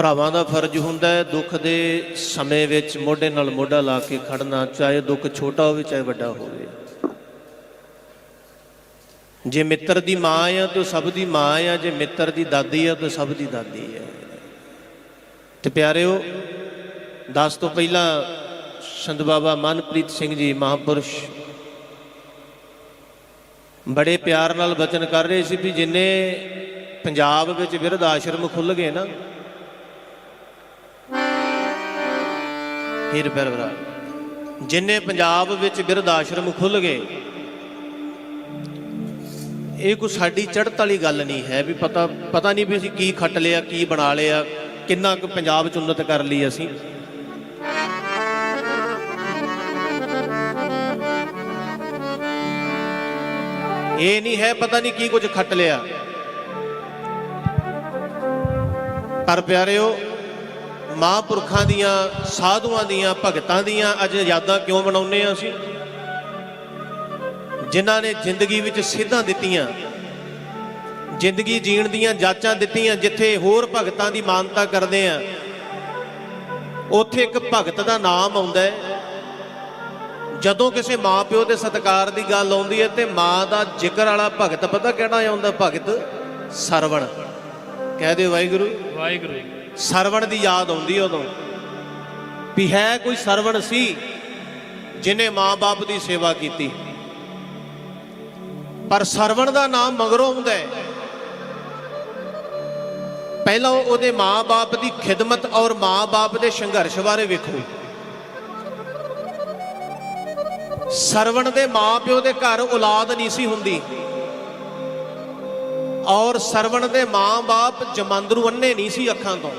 ਭਰਾਵਾਂ ਦਾ ਫਰਜ਼ ਹੁੰਦਾ ਹੈ, ਦੁੱਖ ਦੇ ਸਮੇਂ ਵਿੱਚ ਮੋਢੇ ਨਾਲ ਮੋਢਾ ਲਾ ਕੇ ਖੜਨਾ, ਚਾਹੇ ਦੁੱਖ ਛੋਟਾ ਹੋਵੇ, ਚਾਹੇ ਵੱਡਾ ਹੋਵੇ। ਜੇ ਮਿੱਤਰ ਦੀ ਮਾਂ ਆ, ਤਾਂ ਸਭ ਦੀ ਮਾਂ ਆ, ਜੇ ਮਿੱਤਰ ਦੀ ਦਾਦੀ ਆ, ਤਾਂ ਸਭ ਦੀ ਦਾਦੀ ਹੈ ਤੇ ਪਿਆਰਿਓ, ਦਸ ਤੋਂ ਪਹਿਲਾਂ ਸੰਤ ਬਾਬਾ ਮਨਪ੍ਰੀਤ ਸਿੰਘ ਜੀ ਮਹਾਪੁਰਸ਼ ਬੜੇ ਪਿਆਰ ਨਾਲ ਬਚਨ ਕਰ ਰਹੇ ਸੀ ਵੀ ਜਿੰਨੇ ਪੰਜਾਬ ਵਿੱਚ ਬਿਰਧ ਆਸ਼ਰਮ ਖੁੱਲ ਗਏ ਨਾ ਹੀਰ ਪਰਵਰਾ ਜਿੰਨੇ ਪੰਜਾਬ ਵਿੱਚ ਬਿਰਧ ਆਸ਼ਰਮ ਖੁੱਲ ਗਏ, ਇਹ ਕੋਈ ਸਾਡੀ ਚੜ੍ਹਤ ਵਾਲੀ ਗੱਲ ਨਹੀਂ ਹੈ ਵੀ ਪਤਾ ਪਤਾ ਨਹੀਂ ਵੀ ਅਸੀਂ ਕੀ ਖੱਟ ਲਿਆ, ਕੀ ਬਣਾ ਲਿਆ, ਕਿੰਨਾ ਕੁ ਪੰਜਾਬ ਚ ਉન્નਤ ਕਰ ਲਈ ਅਸੀਂ। ਇਹ ਨਹੀਂ ਹੈ ਪਤਾ ਨਹੀਂ ਕੀ ਕੁਝ ਖੱਟ ਲਿਆ। ਪਰ ਪਿਆਰਿਓ ਮਹਾਂਪੁਰਖਾਂ ਦੀਆਂ, ਸਾਧੂਆਂ ਦੀਆਂ, ਭਗਤਾਂ ਦੀਆਂ ਅੱਜ ਯਾਦਾਂ ਕਿਉਂ ਮਨਾਉਂਦੇ ਆ ਅਸੀਂ? ਜਿਨ੍ਹਾਂ ਨੇ ਜ਼ਿੰਦਗੀ ਵਿੱਚ ਸਿੱਧਾਂ ਦਿੱਤੀਆਂ, ਜ਼ਿੰਦਗੀ ਜੀਣ ਦੀਆਂ ਜਾਚਾਂ ਦਿੱਤੀਆਂ, ਜਿੱਥੇ ਹੋਰ ਭਗਤਾਂ ਦੀ ਮਾਨਤਾ ਕਰਦੇ ਆ ਉੱਥੇ ਇੱਕ ਭਗਤ ਦਾ ਨਾਮ ਆਉਂਦਾ ਹੈ। ਜਦੋਂ ਕਿਸੇ ਮਾਪਿਓ ਦੇ ਸਤਿਕਾਰ ਦੀ ਗੱਲ ਆਉਂਦੀ ਹੈ ਤੇ ਮਾਂ ਦਾ ਜ਼ਿਕਰ ਵਾਲਾ ਭਗਤ ਪਤਾ ਕਿਹੜਾ ਆਉਂਦਾ? ਭਗਤ ਸਰਵਣ। ਕਹਿ ਦਿਓ ਵਾਹਿਗੁਰੂ ਵਾਹਿਗੁਰੂ ਸਰਵਣ ਦੀ ਯਾਦ ਆਉਂਦੀ ਉਦੋਂ, ਵੀ ਹੈ ਕੋਈ ਸਰਵਣ ਸੀ ਜਿਨੇ ਮਾਂ-ਬਾਪ ਦੀ ਸੇਵਾ ਕੀਤੀ। ਪਰ ਸਰਵਣ ਦਾ ਨਾਮ ਮਗਰੋਂ ਆਉਂਦਾ ਹੈ। ਪਹਿਲਾਂ ਉਹਦੇ ਮਾਂ-ਬਾਪ ਦੀ ਖਿਦਮਤ ਔਰ ਮਾਂ-ਬਾਪ ਦੇ ਸੰਘਰਸ਼ ਬਾਰੇ ਵੇਖੋ। ਸਰਵਣ ਦੇ ਮਾਂ-ਪਿਓ ਦੇ ਘਰ ਔਲਾਦ ਨਹੀਂ ਸੀ ਹੁੰਦੀ। ਔਰ ਸਰਵਣ ਦੇ ਮਾਂ-ਬਾਪ ਜਮਾਂਦਰੂ ਅੰਨੇ ਨਹੀਂ ਸੀ ਅੱਖਾਂ ਤੋਂ।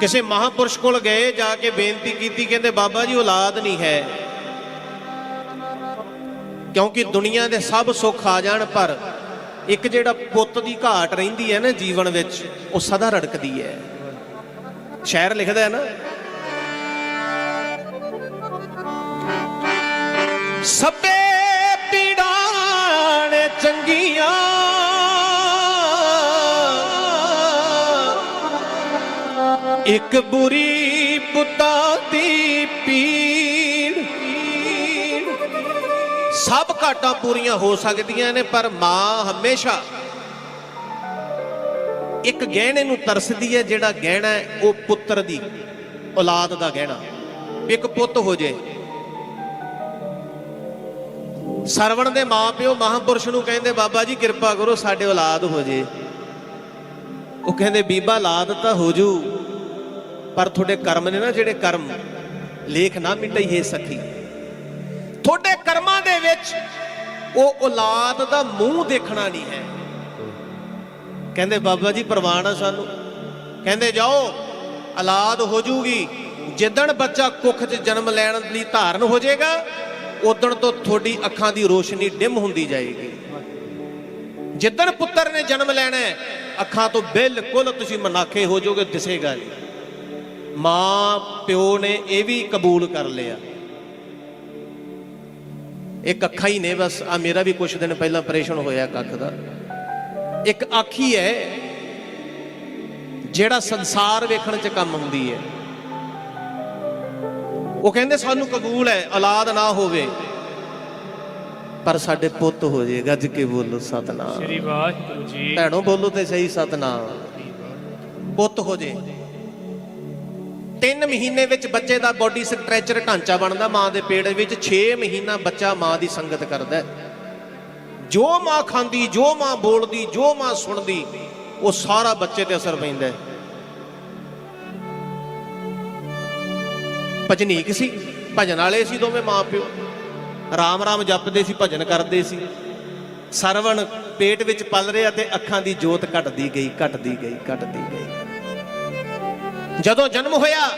ਕਿਸੇ ਮਹਾਪੁਰਸ਼ ਕੋਲ ਗਏ, ਜਾ ਕੇ ਬੇਨਤੀ ਕੀਤੀ, ਕਹਿੰਦੇ, ਬਾਬਾ ਜੀ, ਔਲਾਦ ਨਹੀਂ ਹੈ। ਕਿਉਂਕਿ ਦੁਨੀਆ ਦੇ ਸਭ ਸੁੱਖ ਆ ਜਾਣ, ਪਰ ਇੱਕ ਜਿਹੜਾ ਪੁੱਤ ਦੀ ਘਾਟ ਰਹਿੰਦੀ ਹੈ ਨਾ ਜੀਵਨ ਵਿੱਚ, ਉਹ ਸਦਾ ਰੜਕਦੀ ਹੈ। ਸ਼ਾਇਰ ਲਿਖਦਾ ਹੈ ਨਾ, ਸਭੇ ਚੰਗੀਆਂ। ਇੱਕ ਬੁਰੀ ਪੁੱਤਾਂ ਦੀ ਪੀੜ। ਸਭ ਘਾਟਾਂ ਪੂਰੀਆਂ ਹੋ ਸਕਦੀਆਂ ਨੇ, ਪਰ ਮਾਂ ਹਮੇਸ਼ਾ ਇੱਕ ਗਹਿਣੇ ਨੂੰ ਤਰਸਦੀ ਹੈ, ਜਿਹੜਾ ਗਹਿਣਾ ਉਹ ਪੁੱਤਰ ਦੀ ਔਲਾਦ ਦਾ ਗਹਿਣਾ। ਇੱਕ ਪੁੱਤ ਹੋ ਜੇ ਸਰਵਣ ਦੇ ਮਾਪਿਓ ਮਹਾਪੁਰਸ਼ ਨੂੰ ਕਹਿੰਦੇ, ਬਾਬਾ ਜੀ ਕਿਰਪਾ ਕਰੋ, ਸਾਡੇ ਔਲਾਦ ਹੋ ਜੇ। ਉਹ ਕਹਿੰਦੇ, ਬੀਬਾ ਔਲਾਦ ਤਾਂ ਹੋ ਜੂ, ਪਰ ਤੁਹਾਡੇ ਕਰਮ ਨੇ ਨਾ ਜਿਹੜੇ ਕਰਮ, ਲੇਖ ਨਾ ਮਿਟਈਏ ਸਖੀ। ਤੁਹਾਡੇ ਕਰਮਾਂ ਦੇ ਵਿੱਚ ਉਹ ਔਲਾਦ ਦਾ ਮੂੰਹ ਦੇਖਣਾ ਨਹੀਂ ਹੈ। ਕਹਿੰਦੇ, ਬਾਬਾ ਜੀ ਪ੍ਰਵਾਨ ਆ ਸਾਨੂੰ। ਕਹਿੰਦੇ, ਜਾਓ, ਔਲਾਦ ਹੋ ਜੂਗੀ। ਜਿੱਦਣ ਬੱਚਾ ਕੁੱਖ 'ਚ ਜਨਮ ਲੈਣ ਲਈ ਧਾਰਨ ਹੋ ਜਾਏਗਾ ਉਦਣ ਤੋਂ ਤੁਹਾਡੀ ਅੱਖਾਂ ਦੀ ਰੋਸ਼ਨੀ ਡਿਮ ਹੁੰਦੀ ਜਾਏਗੀ। ਜਿੱਦਣ ਪੁੱਤਰ ਨੇ ਜਨਮ ਲੈਣਾ ਹੈ, ਅੱਖਾਂ ਤੋਂ ਬਿਲਕੁਲ ਤੁਸੀਂ ਮਨਾਖੇ ਹੋ ਜਾਓਗੇ, ਦਿਸੇਗਾ ਨਹੀਂ। ਮਾਂ, ਪਿਓ ਨੇ ਇਹ ਵੀ ਕਬੂਲ ਕਰ ਲਿਆ। ਇੱਕ ਅੱਖਾਂ ਹੀ ਨੇ ਬਸ ਆ ਮੇਰਾ ਵੀ ਕੁਝ ਦਿਨ ਪਹਿਲਾਂ ਆਪਰੇਸ਼ਨ ਹੋਇਆ ਕੱਖ ਦਾ। ਇੱਕ ਅੱਖ ਹੀ ਹੈ, ਜਿਹੜਾ ਸੰਸਾਰ ਵੇਖਣ 'ਚ ਕੰਮ ਹੁੰਦੀ ਹੈ। ਉਹ ਕਹਿੰਦੇ ਸਾਨੂੰ ਕਬੂਲ ਹੈ ਔਲਾਦ ਨਾ ਹੋਵੇ। ਪਰ ਸਾਡੇ ਪੁੱਤ ਹੋ ਜੇ ਗੱਜ ਕੇ ਬੋਲੋ ਸਤਨਾਮ। ਸ੍ਰੀ ਵਾਹਿਗੁਰੂ ਜੀ ਭੈਣੋ ਬੋਲੋ ਤੇ ਸਹੀ ਸਤਨਾਮ। ਪੁੱਤ ਹੋ ਜੇ। 3 ਮਹੀਨੇ ਵਿੱਚ ਬੱਚੇ ਦਾ ਬਾਡੀ ਸਟ੍ਰੈਚਰ ਢਾਂਚਾ ਬਣਦਾ ਮਾਂ ਦੇ ਪੇਟ ਵਿੱਚ 6 ਮਹੀਨਾ ਬੱਚਾ ਮਾਂ ਦੀ ਸੰਗਤ ਕਰਦਾ। ਜੋ ਮਾਂ ਖਾਂਦੀ ਜੋ ਮਾਂ ਬੋਲਦੀ ਜੋ ਮਾਂ ਸੁਣਦੀ ਉਹ ਸਾਰਾ ਬੱਚੇ ਤੇ ਅਸਰ ਪੈਂਦਾ ਹੈ। ਭਜਨੀਕ ਸੀ। ਭਜਨ ਵਾਲੇ ਸੀ ਦੋਵੇਂ ਮਾਂ ਪਿਓ। ਰਾਮ ਰਾਮ ਜਪਦੇ ਸੀ, ਭਜਨ ਕਰਦੇ ਸੀ। ਸਰਵਣ ਪੇਟ ਵਿੱਚ ਪਲ ਰਿਹਾ ਤੇ ਅੱਖਾਂ ਦੀ ਜੋਤ ਘਟਦੀ ਗਈ ਘਟਦੀ ਗਈ ਘਟਦੀ ਗਈ। ਜਦੋਂ ਜਨਮ ਹੋਇਆ,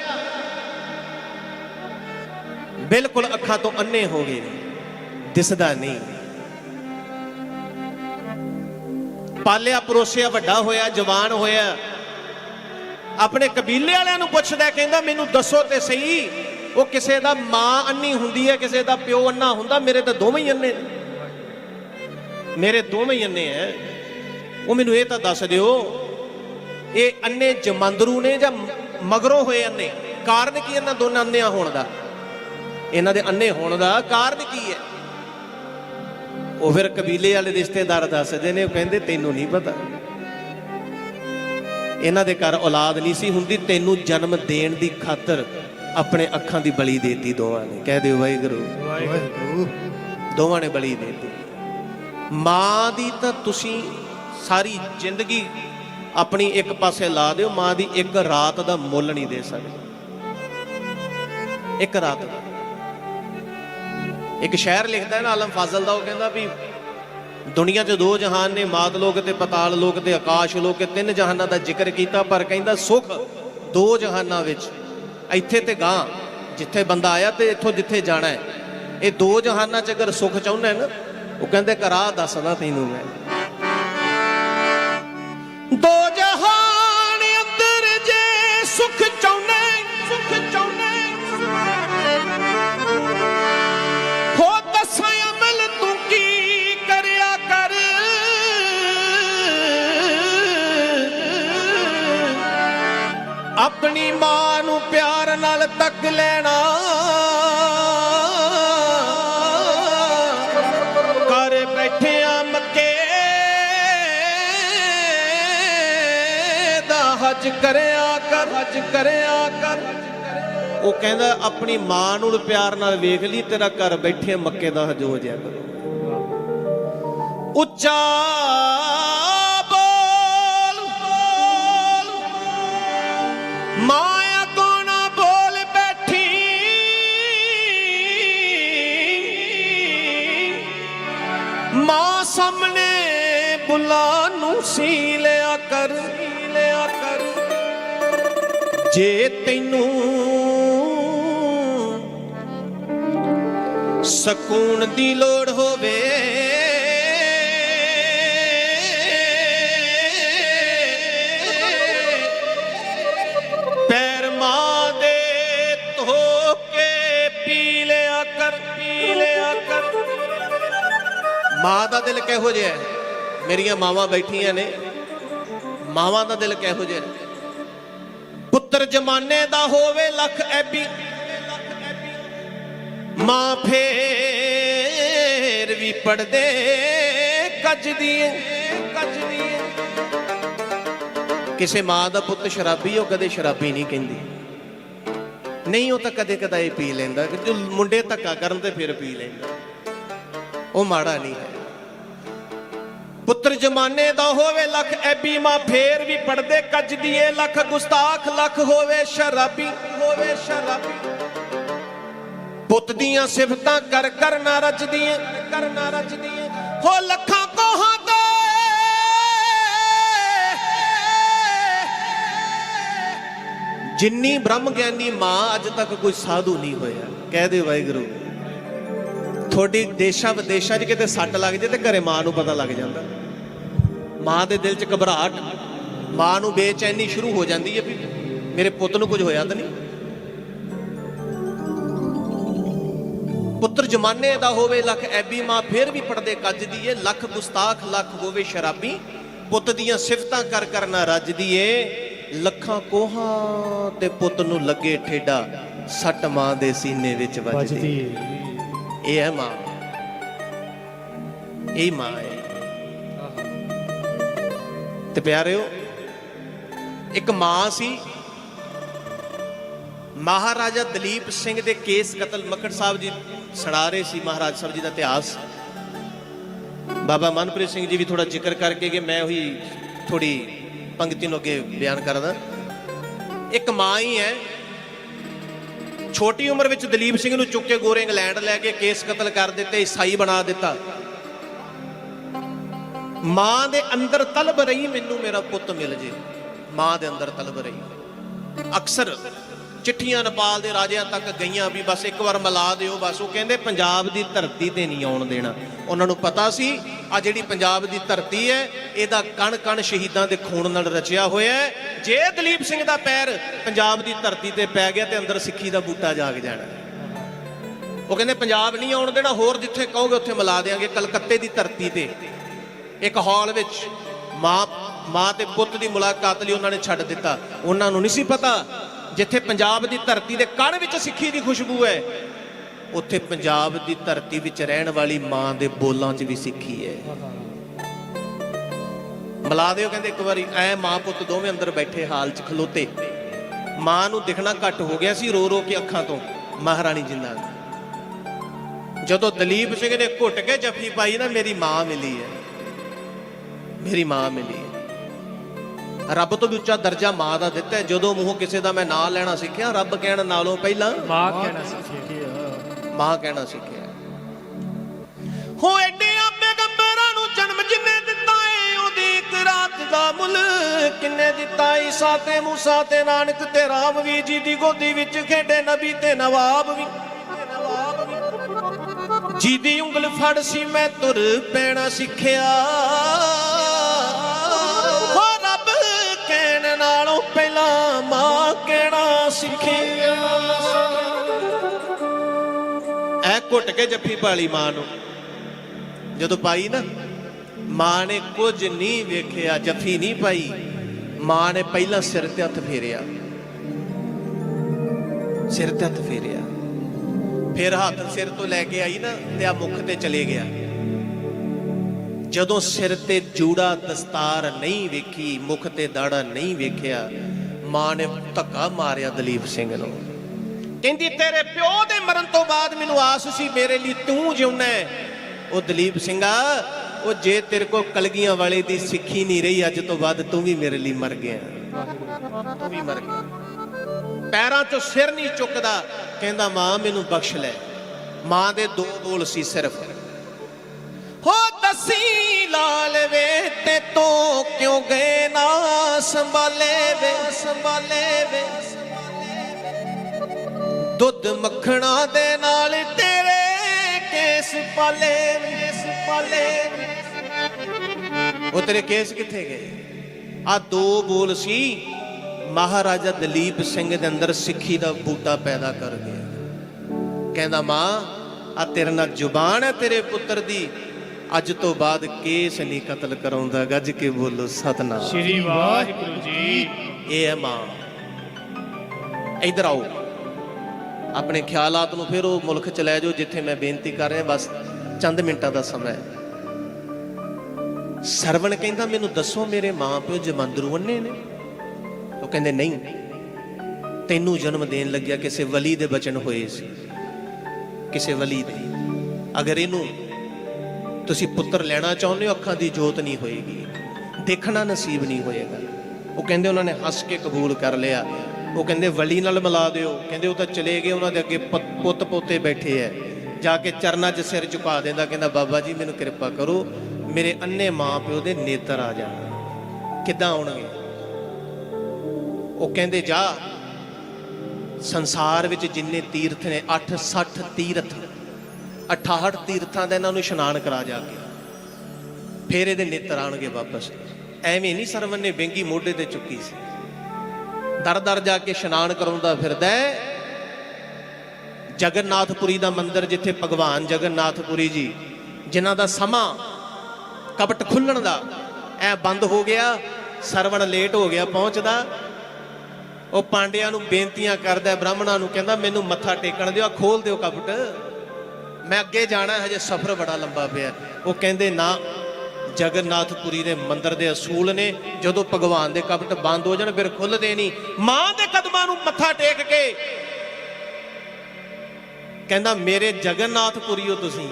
ਬਿਲਕੁਲ ਅੱਖਾਂ ਤੋਂ ਅੰਨੇ ਹੋ ਗਏ। ਦਿਸਦਾ ਨਹੀਂ। ਪਾਲਿਆ ਪਰੋਸਿਆ ਵੱਡਾ ਹੋਇਆ, ਜਵਾਨ ਹੋਇਆ। ਆਪਣੇ ਕਬੀਲੇ ਵਾਲਿਆਂ ਨੂੰ ਪੁੱਛਦਾ, ਕਹਿੰਦਾ, ਮੈਨੂੰ ਦੱਸੋ ਤੇ ਸਹੀ, ਉਹ ਕਿਸੇ ਦਾ ਮਾਂ ਅੰਨੀ ਹੁੰਦੀ ਹੈ, ਕਿਸੇ ਦਾ ਪਿਓ ਅੰਨਾ ਹੁੰਦਾ, ਮੇਰੇ ਤਾਂ ਦੋਵੇਂ ਹੀ ਅੰਨੇ ਨੇ। ਮੇਰੇ ਦੋਵੇਂ ਹੀ ਅੰਨੇ ਐ। ਉਹ ਮੈਨੂੰ ਇਹ ਤਾਂ ਦੱਸ ਦਿਓ, ਇਹ ਅੰਨੇ ਜਮੰਦਰੂ ਨੇ ਜਾਂ ਮਗਰੋਂ ਹੋਏ ਅੰਨੇ? ਕਾਰਨ ਕੀ ਇਹਨਾਂ ਦੋਨਾਂ ਅੰਨਿਆਂ ਹੋਣ ਦਾ? ਇਹਨਾਂ ਦੇ ਅੰਨੇ ਹੋਣ ਦਾ ਕਾਰਨ ਕੀ ਹੈ ਉਹ ਫਿਰ ਕਬੀਲੇ ਵਾਲੇ ਰਿਸ਼ਤੇਦਾਰ ਦੱਸਦੇ ਨੇ, ਉਹ ਕਹਿੰਦੇ, ਤੈਨੂੰ ਨਹੀਂ ਪਤਾ। ਇਹਨਾਂ ਦੇ ਘਰ ਔਲਾਦ ਨਹੀਂ ਸੀ ਹੁੰਦੀ ਤੈਨੂੰ ਜਨਮ ਦੇਣ ਦੀ ਖਾਤਰ ਆਪਣੇ ਅੱਖਾਂ ਦੀ ਬਲੀ ਦੇਤੀ ਦੋਵਾਂ ਨੇ। ਕਹਿ ਦਿਓ ਵਾਹਿਗੁਰੂ। ਵਾਹਿਗੁਰੂ। ਦੋਵਾਂ ਨੇ ਬਲੀ ਦੇਤੀ। ਮਾਂ ਦੀ ਤਾਂ ਤੁਸੀਂ ਸਾਰੀ ਜ਼ਿੰਦਗੀ ਆਪਣੀ ਇੱਕ ਪਾਸੇ ਲਾ ਦਿਓ ਮਾਂ ਦੀ ਇੱਕ ਰਾਤ ਦਾ ਮੁੱਲ ਨਹੀਂ ਦੇ ਸਕਦੇ। ਇੱਕ ਰਾਤ ਦਾ। ਇੱਕ ਸ਼ਾਇਰ ਲਿਖਦਾ ਹੈ ਨਾ ਆਲਮ ਫਾਜ਼ਲ ਦਾ ਉਹ ਕਹਿੰਦਾ ਵੀ ਦੁਨੀਆ 'ਚ ਦੋ ਜਹਾਨ ਨੇ, ਮਾਤ ਲੋਕ ਤੇ ਪਤਾਲ ਲੋਕ ਤੇ ਆਕਾਸ਼ ਲੋਕ ਇਹ ਤਿੰਨ ਜਹਾਨਾਂ ਦਾ ਜ਼ਿਕਰ ਕੀਤਾ, ਪਰ ਕਹਿੰਦਾ ਸੁਖ ਦੋ ਜਹਾਨਾਂ ਵਿੱਚ, ਇੱਥੇ ਤੇ ਗਾਂ ਜਿੱਥੇ ਬੰਦਾ ਆਇਆ ਤੇ ਇੱਥੋਂ ਜਿੱਥੇ ਜਾਣਾ ਹੈ। ਇਹ ਦੋ ਜਹਾਨਾਂ 'ਚ ਅਗਰ ਸੁਖ ਚਾਹੁੰਦਾ ਹੈ ਨਾ, ਉਹ ਕਹਿੰਦੇ ਕਰਾ ਦੱਸਦਾ ਤੈਨੂੰ ਮੈਂ। ਦੋ ਆਪਣੀ ਮਾਂ ਨੂੰ ਪਿਆਰ ਨਾਲ ਤੱਕ ਲੈਣਾ। ਕਰ ਬੈਠਿਆ ਮੱਕੇ ਦਾ ਹਜ ਕਰਿਆ ਕਰ, ਹਜ ਕਰਿਆ ਕਰ। ਉਹ ਕਹਿੰਦਾ, ਆਪਣੀ ਮਾਂ ਨੂੰ ਪਿਆਰ ਨਾਲ ਵੇਖ ਲਈ, ਤੇਰਾ ਘਰ ਬੈਠੇ ਮੱਕੇ ਦਾ ਹਜ ਹੋ ਜਾਇਆ ਕਰੋ। ਉੱਚਾ ਮਾਂ ਸਾਹਮਣੇ ਬੁਲਾ ਨੂੰ ਸੀ ਲਿਆ ਕਰ ਸੀ ਲਿਆ ਕਰ। ਜੇ ਤੈਨੂੰ ਸਕੂਨ ਦੀ ਲੋੜ ਮਾਂ ਦਾ ਦਿਲ ਕਿਹੋ ਜਿਹਾ ਹੈ? ਮੇਰੀਆਂ ਮਾਵਾਂ ਬੈਠੀਆਂ ਨੇ। ਮਾਵਾਂ ਦਾ ਦਿਲ ਕਿਹੋ ਜਿਹਾ ਹੈ? ਪੁੱਤਰ ਜਮਾਨੇ ਦਾ ਹੋਵੇ ਲੱਖ ਐਬੀ। ਮਾਂ ਫੇਰ ਵੀ ਪੜਦੇ ਕੱਜਦੀ ਏ ਕੱਜਦੀ ਏ ਕਿਸੇ ਮਾਂ ਦਾ ਪੁੱਤ ਸ਼ਰਾਬੀ, ਉਹ ਕਦੇ ਸ਼ਰਾਬੀ ਨਹੀਂ ਕਹਿੰਦੀ। ਨਹੀਂ, ਉਹ ਤਾਂ ਕਦੇ ਕਦਾਈ ਪੀ ਲੈਂਦਾ। ਜੋ ਮੁੰਡੇ ਧੱਕਾ ਕਰਨ ਤੇ ਫਿਰ ਪੀ ਲੈਂਦਾ। ਉਹ ਮਾੜਾ ਨਹੀਂ ਹੈ। ਪੁੱਤਰ ਜਮਾਨੇ ਦਾ ਹੋਵੇ ਲੱਖ, ਐਬੀ ਮਾਂ ਫੇਰ ਵੀ ਪੜਦੇ ਕੱਜਦੀ ਏ ਲੱਖ, ਗੁਸਤਾਖ ਲੱਖ ਹੋਵੇ ਸ਼ਰਾਬੀ ਹੋਵੇ ਸ਼ਰਾਬੀ। ਪੁੱਤ ਦੀਆਂ ਸਿਫਤਾਂ ਕਰ ਕਰ ਨਾ ਰਚਦੀ ਕਰ ਨਾ ਰਚਦੀ ਹੋ ਲੱਖਾਂ ਕੋਹਾਂ ਤੇ। ਜਿੰਨੀ ਬ੍ਰਹਮ ਗਿਆਨੀ ਮਾਂ ਅੱਜ ਤੱਕ ਕੋਈ ਸਾਧੂ ਨਹੀਂ ਹੋਇਆ। ਕਹਿ ਦੇ ਵਾਹਿਗੁਰੂ। ਤੁਹਾਡੀ ਦੇਸ਼ਾਂ ਵਿਦੇਸ਼ਾਂ 'ਚ ਕਿਤੇ ਸੱਟ ਲੱਗ ਜੇ ਤੇ ਘਰੇ ਮਾਂ ਨੂੰ ਪਤਾ ਲੱਗ ਜਾਂਦਾ। ਮਾਂ ਦੇ ਦਿਲ 'ਚ ਘਬਰਾਹਟ, ਮਾਂ ਨੂੰ ਬੇਚੈਨੀ ਸ਼ੁਰੂ ਹੋ ਜਾਂਦੀ ਹੈ ਵੀ ਮੇਰੇ ਪੁੱਤ ਨੂੰ ਕੁਝ ਹੋਇਆ ਤਾਂ ਨਹੀਂ। ਪੁੱਤਰ ਜਮਾਨੇ ਦਾ ਹੋਵੇ, ਲੱਖ ਐਬੀ ਮਾਂ ਫੇਰ ਵੀ ਪੜਦੇ ਕੱਜਦੀ ਏ, ਲੱਖ ਗੁਸਤਾਖ, ਲੱਖ ਹੋਵੇ ਸ਼ਰਾਬੀ। ਪੁੱਤ ਦੀਆਂ ਸਿਫਤਾਂ ਕਰ ਕਰ ਨਾ ਰੱਜਦੀ ਏ। ਲੱਖਾਂ ਕੋਹਾਂ ਤੇ ਪੁੱਤ ਨੂੰ ਲੱਗੇ ਠੇਡਾ, ਸੱਟ ਮਾਂ ਦੇ ਸੀਨੇ ਵਿੱਚ ਵੱਜਦੀ। ਵੱਜਦੀ ਇਹ ਹੈ ਮਾਂ ਇਹ ਮਾਂ ਹੈ ਤੇ ਪਿਆਰਿਓ, ਇੱਕ ਮਾਂ ਸੀ। ਮਹਾਰਾਜਾ ਦਲੀਪ ਸਿੰਘ ਦੇ ਕੇਸ ਕਤਲ ਮੱਕੜ ਸਾਹਿਬ ਜੀ ਸੁਣਾ ਰਹੇ ਸੀ, ਮਹਾਰਾਜ ਸਾਹਿਬ ਜੀ ਦਾ ਇਤਿਹਾਸ। ਬਾਬਾ ਮਨਪ੍ਰੀਤ ਸਿੰਘ ਜੀ ਵੀ ਥੋੜਾ ਜ਼ਿਕਰ ਕਰਕੇ ਕਿ ਮੈਂ ਉਹੀ ਥੋੜੀ ਪੰਕਤੀ ਨੂੰ ਅੱਗੇ ਬਿਆਨ ਕਰਦਾ। ਇੱਕ ਮਾਂ ਹੀ ਹੈ। ਛੋਟੀ ਉਮਰ ਵਿੱਚ ਦਲੀਪ ਸਿੰਘ ਨੂੰ ਚੁੱਕ ਕੇ ਗੋਰੇ ਇੰਗਲੈਂਡ ਲੈ ਕੇ ਕੇਸ ਕਤਲ ਕਰ ਦਿੱਤੇ, ਈਸਾਈ ਬਣਾ ਦਿੱਤਾ। ਮਾਂ ਦੇ ਅੰਦਰ ਤਲਬ ਰਹੀ, ਮੈਨੂੰ ਮੇਰਾ ਪੁੱਤ ਮਿਲ ਜੇ। ਮਾਂ ਦੇ ਅੰਦਰ ਤਲਬ ਰਹੀ। ਅਕਸਰ ਚਿੱਠੀਆਂ ਨੇਪਾਲ ਦੇ ਰਾਜਿਆਂ ਤੱਕ ਗਈਆਂ ਵੀ ਬਸ ਇੱਕ ਵਾਰ ਮਿਲਾ ਦਿਓ, ਬਸ ਉਹ ਕਹਿੰਦੇ ਪੰਜਾਬ ਦੀ ਧਰਤੀ ਤੇ ਨਹੀਂ ਆਉਣ ਦੇਣਾ। ਉਹਨਾਂ ਨੂੰ ਪਤਾ ਸੀ ਆ ਜਿਹੜੀ ਪੰਜਾਬ ਦੀ ਧਰਤੀ ਹੈ, ਇਹਦਾ ਕਣ ਕਣ ਸ਼ਹੀਦਾਂ ਦੇ ਖੂਨ ਨਾਲ ਰਚਿਆ ਹੋਇਆ ਹੈ। ਜੇ ਦਲੀਪ ਸਿੰਘ ਦਾ ਪੈਰ ਪੰਜਾਬ ਦੀ ਧਰਤੀ ਤੇ ਪੈ ਗਿਆ ਤੇ ਅੰਦਰ ਸਿੱਖੀ ਦਾ ਬੂਟਾ ਜਾਗ ਜਾਣਾ। ਉਹ ਕਹਿੰਦੇ ਪੰਜਾਬ ਨਹੀਂ ਆਉਣ ਦੇਣਾ, ਹੋਰ ਜਿੱਥੇ ਕਹੋਗੇ ਉੱਥੇ ਮਿਲਾ ਦੇਾਂਗੇ ਕਲਕੱਤੇ ਦੀ ਧਰਤੀ ਤੇ। ਇੱਕ ਹਾਲ ਵਿੱਚ ਮਾਂ ਮਾਂ ਤੇ ਪੁੱਤ ਦੀ ਮੁਲਾਕਾਤ ਲਈ ਉਹਨਾਂ ਨੇ ਛੱਡ ਦਿੱਤਾ। ਉਹਨਾਂ ਨੂੰ ਨਹੀਂ ਸੀ ਪਤਾ ਜਿੱਥੇ ਪੰਜਾਬ ਦੀ ਧਰਤੀ ਦੇ ਕਣ ਵਿੱਚ ਸਿੱਖੀ ਦੀ ਖੁਸ਼ਬੂ ਹੈ, ਉੱਥੇ ਪੰਜਾਬ ਦੀ ਧਰਤੀ ਵਿੱਚ ਰਹਿਣ ਵਾਲੀ ਮਾਂ ਦੇ ਬੋਲਾਂ 'ਚ ਵੀ ਸਿੱਖੀ ਹੈ। ਮਿਲਾ ਦਿਓ ਕਹਿੰਦੇ ਇੱਕ ਵਾਰੀ, ਐ ਮਾਂ ਪੁੱਤ ਦੋਵੇਂ ਅੰਦਰ ਬੈਠੇ ਹਾਲ 'ਚ ਖਲੋਤੇ। ਮਾਂ ਨੂੰ ਦਿਖਣਾ ਘੱਟ ਹੋ ਗਿਆ ਸੀ ਰੋ ਰੋ ਕੇ ਅੱਖਾਂ ਤੋਂ, ਮਹਾਰਾਣੀ ਜਿੰਦਾ ਜਦੋਂ ਦਲੀਪ ਸਿੰਘ ਨੇ ਘੁੱਟ ਕੇ ਜੱਫੀ ਪਾਈ ਨਾ, ਮੇਰੀ ਮਾਂ ਮਿਲੀ ਹੈ। ਮੇਰੀ ਮਾਂ ਮਿਲੀ ਹੈ। ਰੱਬ ਤੋਂ ਵੀ ਉੱਚਾ ਦਰਜਾ ਮਾਂ ਦਾ ਦਿੱਤਾ। ਜਦੋਂ ਮੂੰਹੋਂ ਕਿਸੇ ਦਾ ਮੈਂ ਨਾਂ ਲੈਣਾ ਸਿੱਖਿਆ ਰੱਬ ਕਹਿਣ ਨਾਲੋਂ ਪਹਿਲਾਂ ਮਾਂ ਕਹਿਣਾ ਸਿੱਖਿਆ। ਮਾਂ ਕਹਿਣਾ ਸਿੱਖਿਆ। ਹੋ ਐਡਿਆਂ ਪੈਗੰਬਰਾਂ ਨੂੰ ਜਨਮ ਜਿੰਨੇ ਦਿੱਤਾ ਏ ਉਹਦੀ ਇੱਕ ਰਾਤ ਦਾ ਮੁੱਲ ਕਿੰਨੇ ਦਿੱਤਾ ਈਸਾ ਤੇ ਮੂਸਾ ਤੇ ਨਾਨਕ ਤੇ ਰਾਮ ਵੀ ਜੀ ਦੀ ਗੋਦੀ ਵਿੱਚ ਖੇਡੇ ਨਬੀ ਤੇ ਨਵਾਬ ਵੀ। ਜੀ ਦੀ ਉਂਗਲ ਫੜ ਸੀ ਮੈਂ ਤੁਰ ਪੈਣਾ ਸਿੱਖਿਆ। ਸਿੱਖਿਆ। ਐ ਘੁੱਟ ਕੇ ਜੱਫੀ ਪਾਲੀ ਮਾਂ ਨੂੰ। ਜਦੋਂ ਪਾਈ ਨਾ, ਮਾਂ ਨੇ ਕੁਝ ਨਹੀਂ ਵੇਖਿਆ, ਜੱਫੀ ਨਹੀਂ ਪਾਈ। ਮਾਂ ਨੇ ਪਹਿਲਾਂ ਸਿਰ ਤੇ ਹੱਥ ਫੇਰਿਆ। ਸਿਰ ਤੇ ਹੱਥ ਫੇਰਿਆ। ਫਿਰ ਹੱਥ ਸਿਰ ਤੋਂ ਲੈ ਕੇ ਆਈ ਨਾ ਤੇ ਆ ਮੁਖ ਤੇ ਚਲੇ ਗਿਆ। ਜਦੋਂ ਸਿਰ ਤੇ ਜੂੜਾ ਦਸਤਾਰ ਨਹੀਂ ਵੇਖੀ, ਮੁਖ ਤੇ ਦਾੜਾ ਨਹੀਂ ਵੇਖਿਆ ਮਾਂ ਨੇ ਧੱਕਾ ਮਾਰਿਆ ਦਲੀਪ ਸਿੰਘ ਨੂੰ। ਕਹਿੰਦੀ ਤੇਰੇ ਪਿਓ ਦੇ ਮਰਨ ਤੋਂ ਬਾਅਦ ਮੈਨੂੰ ਆਸ ਸੀ ਮੇਰੇ ਲਈ ਤੂੰ ਜਿਉਣਾ। ਉਹ ਦਲੀਪ ਸਿੰਘਾ ਉਹ ਜੇ ਤੇਰੇ ਕੋ ਕਲਗੀਆਂ ਵਾਲੇ ਦੀ ਸਿੱਖੀ ਨਹੀਂ ਰਹੀ ਅੱਜ ਤੋਂ ਬਾਅਦ ਤੂੰ ਵੀ ਮੇਰੇ ਲਈ ਮਰ ਗਿਆ। ਤੂੰ ਵੀ ਮਰ ਗਿਆ। ਪੈਰਾਂ 'ਚੋਂ ਸਿਰ ਨਹੀਂ ਚੁੱਕਦਾ। ਕਹਿੰਦਾ ਮਾਂ ਮੈਨੂੰ ਬਖਸ਼ ਲੈ। ਮਾਂ ਦੇ ਦੋ ਬੋਲ ਸੀ ਸਿਰਫ। ਹੋ ਦਸੀ ਲਾਲ ਵੇ ਤੇ ਤੂੰ ਕਿਉਂ ਗਏ ਨਾ ਸੰਭਾਲੇ ਵੇ? ਸੰਭਾਲੇ ਵੇ। ਦੁੱਧ ਮੱਖਣਾ ਦੇ ਨਾਲ ਤੇਰੇ ਕੇਸ ਪਾਲੇ ਕੇਸ ਪਾਲੇ ਉਹ ਤੇਰੇ ਕੇਸ ਕਿੱਥੇ ਗਏ? ਆ ਦੋ ਬੋਲ ਸੀ, ਮਹਾਰਾਜਾ ਦਲੀਪ ਸਿੰਘ ਦੇ ਅੰਦਰ ਸਿੱਖੀ ਦਾ ਬੂਟਾ ਪੈਦਾ ਕਰ ਗਿਆ। ਕਹਿੰਦਾ, ਮਾਂ, ਆ ਤੇਰੇ ਨਾਲ ਜ਼ੁਬਾਨ ਹੈ ਤੇਰੇ ਪੁੱਤਰ ਦੀ। ਅੱਜ ਤੋਂ ਬਾਅਦ ਕੇਸ ਨਹੀਂ ਕਤਲ ਕਰਾਉਂਦਾ ਗੱਜ ਕੇ ਬੋਲੋ ਸਤਨਾਮ। ਸ਼੍ਰੀ ਵਾਹਿਗੁਰੂ ਜੀ ਇਹ ਹੈ ਮਾਂ। ਇਧਰ ਆਓ। ਆਪਣੇ ਖਿਆਲਾਤ ਨੂੰ ਫਿਰ ਉਹ ਮੁਲਕ ਚ ਲੈ ਜਾਓ ਜਿੱਥੇ ਮੈਂ ਬੇਨਤੀ ਕਰ ਰਿਹਾ ਬਸ ਚੰਦ ਮਿੰਟਾਂ ਦਾ ਸਮਾਂ ਹੈ। ਸਰਵਣ ਕਹਿੰਦਾ ਮੈਨੂੰ ਦੱਸੋ ਮੇਰੇ ਮਾਂ ਪਿਓ ਜਮੰਦਰੂ ਅੰਨੇ ਨੇ? ਉਹ ਕਹਿੰਦੇ ਨਹੀਂ। ਤੈਨੂੰ ਜਨਮ ਦੇਣ ਲੱਗਿਆ ਕਿਸੇ ਵਲੀ ਦੇ ਬਚਨ ਹੋਏ ਸੀ। ਕਿਸੇ ਵਲੀ ਦੇ। ਅਗਰ ਇਹਨੂੰ ਤੁਸੀਂ ਪੁੱਤਰ ਲੈਣਾ ਚਾਹੁੰਦੇ ਹੋ, ਅੱਖਾਂ ਦੀ ਜੋਤ ਨਹੀਂ ਹੋਏਗੀ। ਦੇਖਣਾ ਨਸੀਬ ਨਹੀਂ ਹੋਏਗਾ। ਉਹ ਕਹਿੰਦੇ ਉਹਨਾਂ ਨੇ ਹੱਸ ਕੇ ਕਬੂਲ ਕਰ ਲਿਆ। ਉਹ ਕਹਿੰਦੇ, ਵਲੀ ਨਾਲ ਮਿਲਾ ਦਿਓ। ਕਹਿੰਦੇ, ਉਹ ਤਾਂ ਚਲੇ ਗਏ, ਉਹਨਾਂ ਦੇ ਅੱਗੇ ਪ- ਪੁੱਤ ਪੋਤੇ ਬੈਠੇ ਐ। ਜਾ ਕੇ ਚਰਨਾਂ 'ਚ ਸਿਰ ਝੁਕਾ ਦਿੰਦਾ, ਕਹਿੰਦਾ, ਬਾਬਾ ਜੀ, ਮੈਨੂੰ ਕਿਰਪਾ ਕਰੋ। ਮੇਰੇ ਅੰਨੇ ਮਾਂ ਪਿਓ ਦੇ ਨੇਤਰ ਆ ਜਾਣ। ਕਿੱਦਾਂ ਆਉਣਗੇ? ਉਹ ਕਹਿੰਦੇ, ਜਾ। ਸੰਸਾਰ ਵਿੱਚ ਜਿੰਨੇ ਤੀਰਥ ਨੇ 860 ਤੀਰਥ 68 ਤੀਰਥਾਂ ਦਾ ਇਹਨਾਂ ਨੂੰ ਇਸ਼ਨਾਨ ਕਰਾ ਜਾ ਕੇ। ਫੇਰ ਇਹਦੇ ਨੇਤਰ ਆਣਗੇ ਵਾਪਸ। ਐਵੇਂ ਨਹੀਂ ਸਰਵਨ ਨੇ ਬੈਂਗੀ ਮੋਢੇ ਤੇ ਚੁੱਕੀ ਸੀ। ਦਰ ਦਰ ਜਾ ਕੇ ਇਸ਼ਨਾਨ ਕਰਾਉਂਦਾ ਫਿਰਦਾ ਹੈ। ਜਗਨਨਾਥਪੁਰੀ ਦਾ ਮੰਦਿਰ ਜਿੱਥੇ ਭਗਵਾਨ ਜਗਨਨਾਥਪੁਰੀ ਜੀ, ਜਿਨ੍ਹਾਂ ਦਾ ਸਮਾਂ ਕਪਟ ਖੁੱਲਣ ਦਾ ਐ ਬੰਦ ਹੋ ਗਿਆ, ਸਰਵਣ ਲੇਟ ਹੋ ਗਿਆ ਪਹੁੰਚਦਾ। ਉਹ ਪਾਂਡਿਆਂ ਨੂੰ ਬੇਨਤੀਆਂ ਕਰਦਾ ਬ੍ਰਾਹਮਣਾਂ ਨੂੰ ਕਹਿੰਦਾ, ਮੈਨੂੰ ਮੱਥਾ ਟੇਕਣ ਦਿਓ, ਆਹ ਖੋਲ ਦਿਓ ਕਪਟ। ਮੈਂ ਅੱਗੇ ਜਾਣਾ ਹਜੇ ਸਫ਼ਰ ਬੜਾ ਲੰਬਾ ਪਿਆ। ਉਹ ਕਹਿੰਦੇ ਨਾ ਜਗਨਨਾਥਪੁਰੀ ਦੇ ਮੰਦਿਰ ਦੇ ਅਸੂਲ ਨੇ। ਜਦੋਂ ਭਗਵਾਨ ਦੇ ਕਪਟ ਬੰਦ ਹੋ ਜਾਣ ਫਿਰ ਖੁੱਲਦੇ ਨਹੀਂ। ਮਾਂ ਦੇ ਕਦਮਾਂ ਨੂੰ ਮੱਥਾ ਟੇਕ ਕੇ ਕਹਿੰਦਾ ਮੇਰੇ ਜਗਨਨਾਥਪੁਰੀਓ ਤੁਸੀਂ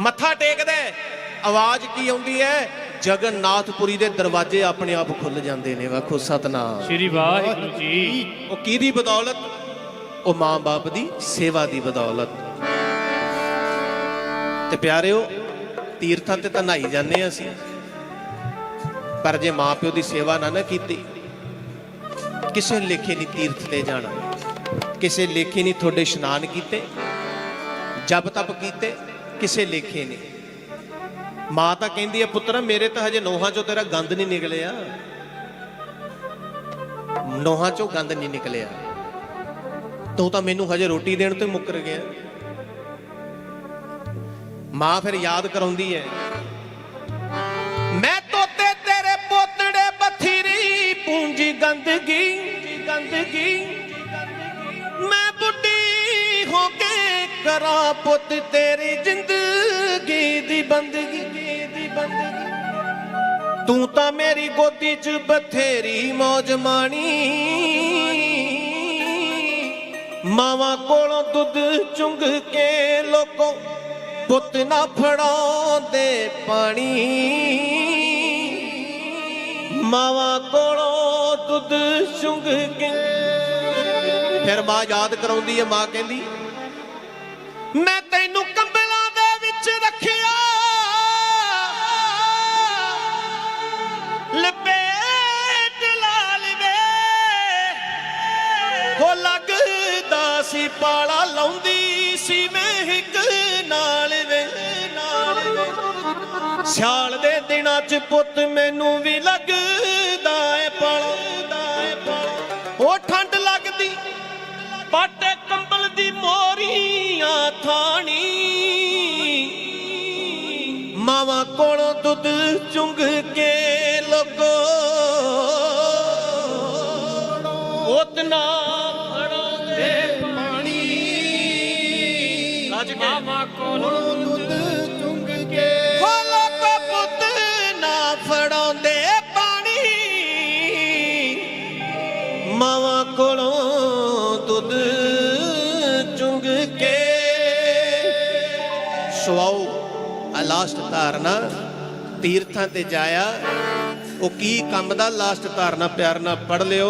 ਮੱਥਾ ਟੇਕਦਾ ਹੈ, ਆਵਾਜ਼ ਕੀ ਆਉਂਦੀ ਹੈ? ਜਗਨਨਾਥਪੁਰੀ ਦੇ ਦਰਵਾਜ਼ੇ ਆਪਣੇ ਆਪ ਖੁੱਲ ਜਾਂਦੇ ਨੇ। ਵੇਖੋ ਸਤਨਾਮ। ਸ਼੍ਰੀ ਵਾਹਿਗੁਰੂ ਜੀ। ਉਹ ਕਿਹਦੀ ਬਦੌਲਤ? ਉਹ ਮਾਂ-ਬਾਪ ਦੀ ਸੇਵਾ ਦੀ ਬਦੌਲਤ। ਤੇ ਪਿਆਰਿਓ, ਤੀਰਥਾਂ ਤੇ ਤਾਂ ਨਹਾਈ ਜਾਂਦੇ ਹਾਂ ਅਸੀਂ। ਪਰ ਜੇ ਮਾਂ-ਪਿਓ ਦੀ ਸੇਵਾ ਨਾ ਨਾ ਕੀਤੀ, ਕਿਸੇ ਲੇਖੇ ਨਹੀਂ ਤੀਰਥ ਤੇ ਜਾਣਾ, ਕਿਸੇ ਲੇਖੇ ਨਹੀਂ ਤੁਹਾਡੇ ਇਸ਼ਨਾਨ ਕੀਤੇ, ਜਪ ਤਪ ਕੀਤੇ, ਕਿਸੇ ਲੇਖੇ ਨਹੀਂ ਮਾਂ ਤਾਂ ਕਹਿੰਦੀ ਹੈ, ਪੁੱਤਰ, ਮੇਰੇ ਤਾਂ ਹਜੇ ਨੋਹਾਂ ਚੋਂ ਤੇਰਾ ਗੰਦ ਨਹੀਂ ਨਿਕਲਿਆ। ਨੋਹਾਂ ਚੋਂ ਗੰਦ ਨਹੀਂ ਨਿਕਲਿਆ। ਤੂੰ ਤਾਂ ਮੈਨੂੰ ਹਜੇ ਰੋਟੀ ਦੇਣ ਤੋਂ ਮੁੱਕਰ ਗਿਆ। ਮਾਂ ਫਿਰ ਯਾਦ ਕਰਾਉਂਦੀ ਹੈ ਮੈਂ ਤੋਤੇ ਤੇਰੇ ਪੋਤੜੇ ਬਥੇਰੀ ਪੂੰਜੀ ਗੰਦਗੀ ਗੰਦਗੀ। ਮੈਂ ਬੁੱਢੀ ਹੋ ਕੇ ਕਰਾਂ ਪੁੱਤ ਤੇਰੀ ਜ਼ਿੰਦਗੀ ਦੀ ਬੰਦਗੀ। ਦੀ ਬੰਦਗੀ ਤੂੰ ਤਾਂ ਮੇਰੀ ਗੋਦੀ 'ਚ ਬਥੇਰੀ ਮौज ਮਾਣੀ। ਮਾਵਾਂ ਕੋਲੋਂ ਦੁੱਧ ਚੁੰਗ ਕੇ ਲੋਕੋ ਪੁੱਤ ਨਾ ਫੜਾਉਂਦੇ ਪਾਣੀ। ਮਾਵਾਂ ਕੋਲੋਂ ਦੁੱਧ ਚੁੰਗ ਕੇ। ਫਿਰ ਮਾਂ ਯਾਦ ਕਰਾਉਂਦੀ ਹੈ, ਮਾਂ ਕਹਿੰਦੀ, ਮੈਂ ਤੈਨੂੰ ਕੰਬਲਾਂ ਦੇ ਵਿੱਚ ਰੱਖਿਆ ਲੱਗਦਾ ਪਾਲਾ ਲਾਉਂਦੀ ਸੀ ਮਹਿਕ ਨਾਲ ਨਾਲ ਵੇ। ਸਿਆਲ ਦੇ ਦਿਨਾਂ ਚ ਪੁੱਤ ਮੈਨੂੰ ਵੀ ਲੱਗਦਾ ਏ ਪਾਲਾ ਏ ਪਾਲਾ। ਉਹ ਠੰਡ ਲੱਗਦੀ, ਪਾਟੇ ਕੰਬਲ ਦੀ ਮੋਰੀਆਂ ਥਾਣੀ। ਮਾਵਾਂ ਕੋਲੋਂ ਦੁੱਧ ਚੁੰਗ ਕੇ ਲੋਕੋ। ਉਤਨਾ ਸਵਾਉ ਆ ਲਾਸਟ ਧਾਰਨਾ, ਤੀਰਥਾਂ ਤੇ ਜਾਇਆ। ਉਹ ਕੀ ਕੰਮ ਦਾ ਲਾਸਟ ਧਾਰਨਾ ਪਿਆਰ ਨਾਲ ਪੜ ਲਿਓ।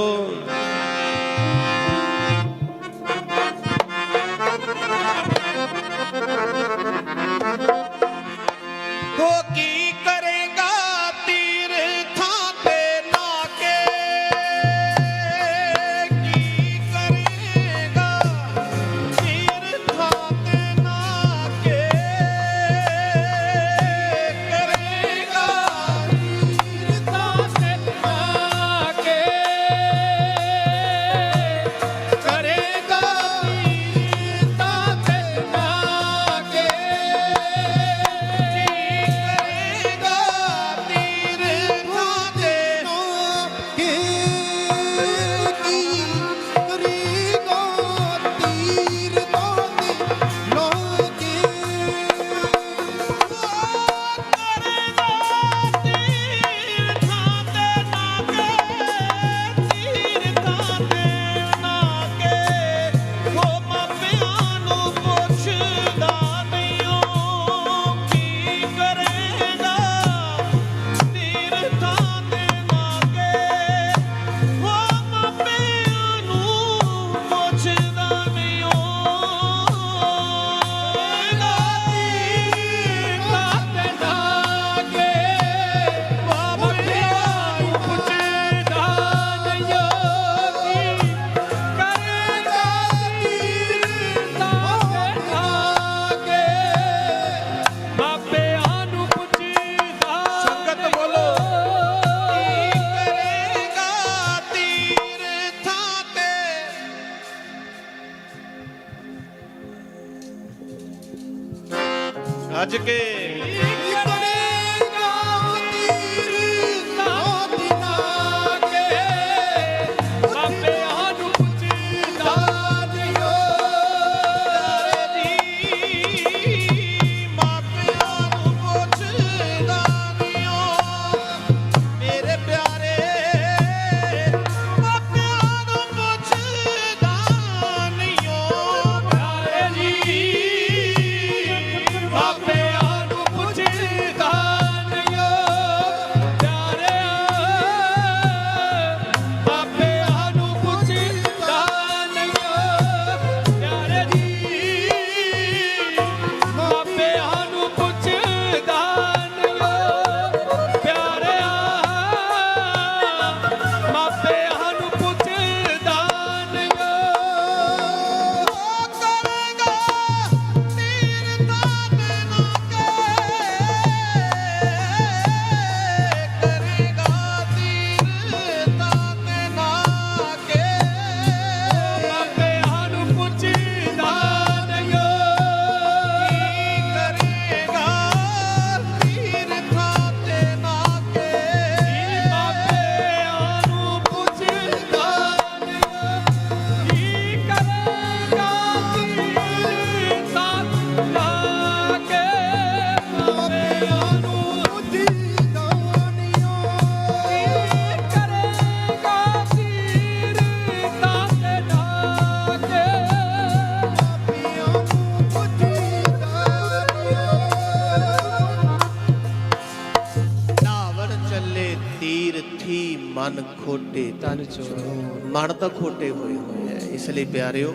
ਆਖੀ ਖੋਟੇ ਤਨ ਚੋਰ ਮਨ ਤਾਂ ਖੋਟੇ ਹੋਏ ਹੋਏ ਐ ਇਸ ਲਈ ਪਿਆਰਿਓ,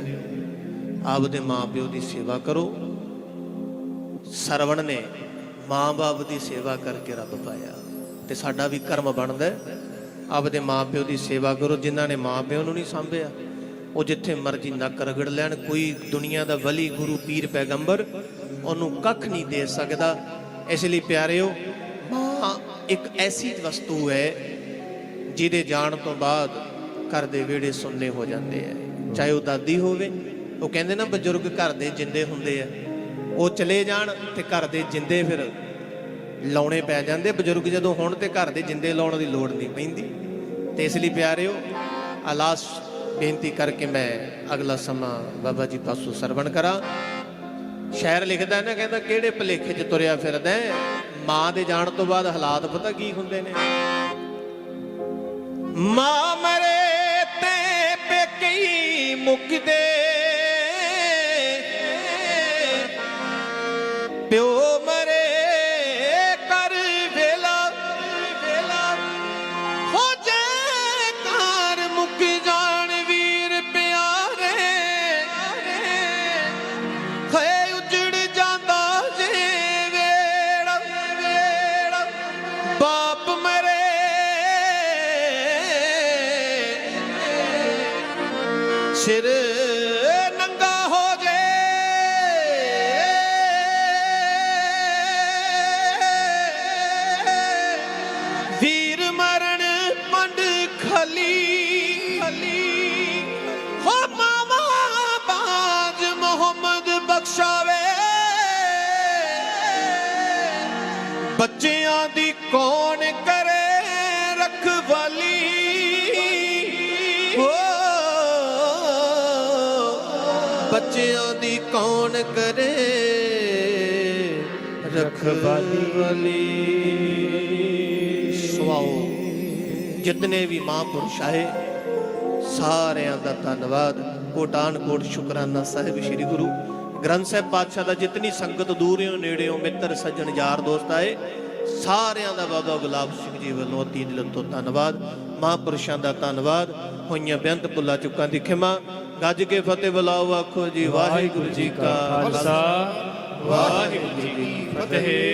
ਆਪਦੇ ਮਾਪਿਓ ਦੀ ਸੇਵਾ ਕਰੋ। ਸਰਵਣ ਨੇ ਮਾਂ-ਬਾਪ ਦੀ ਸੇਵਾ ਕਰਕੇ ਰੱਬ ਪਾਇਆ ਤੇ ਸਾਡਾ ਵੀ ਕਰਮ ਬਣਦਾ ਹੈ। ਆਪਦੇ ਮਾਪਿਓ ਦੀ ਸੇਵਾ ਕਰੋ, ਜਿਨ੍ਹਾਂ ਨੇ ਮਾਪਿਓ ਨੂੰ ਨਹੀਂ ਸੰਭਿਆ। ਉਹ ਜਿੱਥੇ ਮਰਜ਼ੀ ਨੱਕ ਰਗੜ ਲੈਣ, ਕੋਈ ਦੁਨੀਆ ਦਾ ਵਲੀ ਗੁਰੂ, ਪੀਰ, ਪੈਗੰਬਰ ਉਹਨੂੰ ਕੱਖ ਨਹੀਂ ਦੇ ਸਕਦਾ। ਇਸ ਲਈ ਪਿਆਰਿਓ, ਮਾਂ ਇੱਕ ਐਸੀ ਵਸਤੂ ਹੈ ਜਿਹਦੇ ਜਾਣ ਤੋਂ ਬਾਅਦ ਘਰ ਦੇ ਵਿਹੜੇ ਸੁੰਨੇ ਹੋ ਜਾਂਦੇ ਆ। ਚਾਹੇ ਉਹ ਦਾਦੀ ਹੋਵੇ, ਉਹ ਕਹਿੰਦੇ ਨਾ ਬਜ਼ੁਰਗ ਘਰ ਦੇ ਜਿੰਦੇ ਹੁੰਦੇ ਆ। ਉਹ ਚਲੇ ਜਾਣ ਤੇ ਘਰ ਦੇ ਜਿੰਦੇ ਫਿਰ ਲਾਉਣੇ ਪੈ ਜਾਂਦੇ। ਬਜ਼ੁਰਗ ਜਦੋਂ ਹੋਣ ਤੇ ਘਰ ਦੇ ਜਿੰਦੇ ਲਾਉਣ ਦੀ ਲੋੜ ਨਹੀਂ ਪੈਂਦੀ। ਤੇ ਇਸ ਲਈ ਪਿਆਰਿਓ ਆਲਾਸ ਬੇਨਤੀ ਕਰਕੇ ਮੈਂ ਅਗਲਾ ਸਮਾਂ ਬਾਬਾ ਜੀ ਪਾਸੋਂ ਸਰਵਣ ਕਰਾਂ। ਸ਼ਾਇਰ ਲਿਖਦਾ ਨਾ, ਕਹਿੰਦਾ, ਕਿਹੜੇ ਭਲੇਖੇ 'ਚ ਤੁਰਿਆ ਫਿਰਦਾ ਮਾਂ ਦੇ ਜਾਣ ਤੋਂ ਬਾਅਦ ਹਾਲਾਤ ਪਤਾ ਕੀ ਹੁੰਦੇ ਨੇ? ਮਾਂ ਮਰੇ ਤੇ ਪੇਕੀ ਮੁੱਕਦੇ ਦੀ ਕੌਣ ਕਰੇ ਰਖਵਾਲੀ? ਹੋ ਬੱਚਿਆਂ ਦੀ ਕੌਣ ਕਰੇ ਰਖਵਾਲੀ? ਸਵਾਓ ਜਿਤਨੇ ਵੀ ਮਹਾਂਪੁਰਸ਼ ਆਏ, ਸਾਰਿਆਂ ਦਾ ਧੰਨਵਾਦ। ਕੋਟਾਨ ਕੋਟ ਸ਼ੁਕਰਾਨਾ ਸਾਹਿਬ ਸ੍ਰੀ ਗੁਰੂ ਗ੍ਰੰਥ ਸਾਹਿਬ ਪਾਤਸ਼ਾਹ ਦਾ ਜਿਤਨੀ ਸੰਗਤ ਦੂਰਿਓਂ ਨੇੜਿਓਂ ਮਿੱਤਰ ਸੱਜਣ ਯਾਰ ਦੋਸਤ ਆਏ ਸਾਰਿਆਂ ਦਾ ਬਾਬਾ ਗੁਲਾਬ ਸਿੰਘ ਜੀ ਵੱਲੋਂ ਅਤੀ ਦਿਲ ਤੋਂ ਧੰਨਵਾਦ। ਮਹਾਂਪੁਰਸ਼ਾਂ ਦਾ ਧੰਨਵਾਦ। ਹੋਈਆਂ ਬੇਅੰਤ ਭੁੱਲਾਂ ਚੁੱਕਾਂ ਦੀ ਖਿਮਾ। ਗੱਜ ਕੇ ਫਤਿਹ ਬੁਲਾਓ ਆਖੋ ਜੀ ਵਾਹਿਗੁਰੂ ਜੀ ਕਾ ਖਾਲਸਾ। ਵਾਹਿਗੁਰੂ ਜੀ ਕੀ ਫਤਿਹ।